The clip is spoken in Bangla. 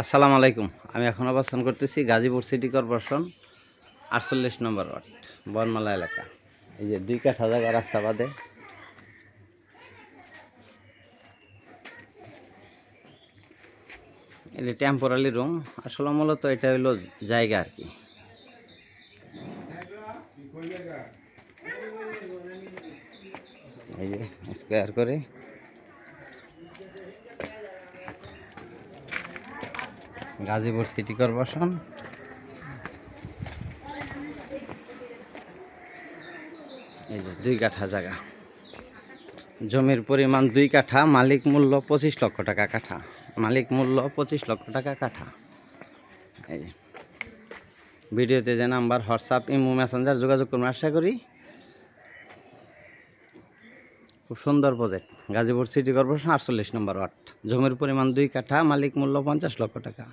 আসসালামু আলাইকুম। আমি এখন অবস্থান করতেছি গাজীপুর সিটি কর্পোরেশন আটচল্লিশ নম্বর ওয়ার্ড, বনমালা এলাকা। এই যে দুই কাঠা জায়গা রাস্তা বাদে। এটা টেম্পোরারি রুম আসলে মূলত এটা হলো জায়গা আর কি। এই যে স্কোয়ার করে গাজীপুর সিটি কর্পোরেশন। এই যে দুই কাঠা জায়গা। জমির পরিমাণ দুই কাঠা, মালিক মূল্য পঁচিশ লক্ষ টাকা কাঠা। মালিক মূল্য পঁচিশ লক্ষ টাকা কাঠা। এই ভিডিওতে যে নাম্বার, হোয়াটসঅ্যাপ, ইমো, মেসেঞ্জার যোগাযোগ করুন, আশা করি খুব সুন্দর প্রজেক্ট গাজীপুর সিটি কর্পোরেশন আটচল্লিশ নম্বর ওয়ার্ড। জমির পরিমাণ দুই কাঠা, মালিক মূল্য পঞ্চাশ লক্ষ টাকা।